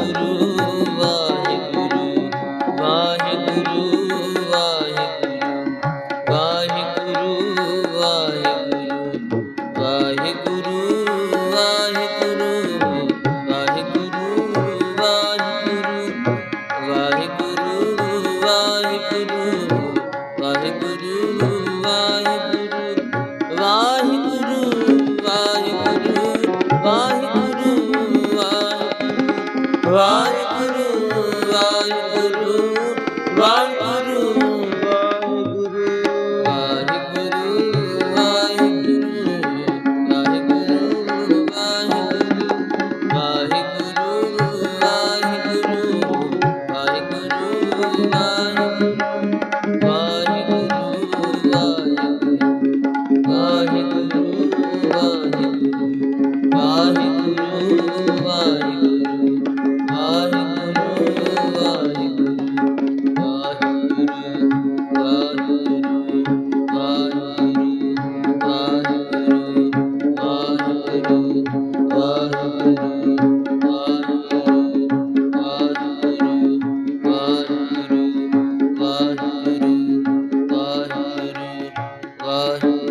Oh. Waheguru Waheguru.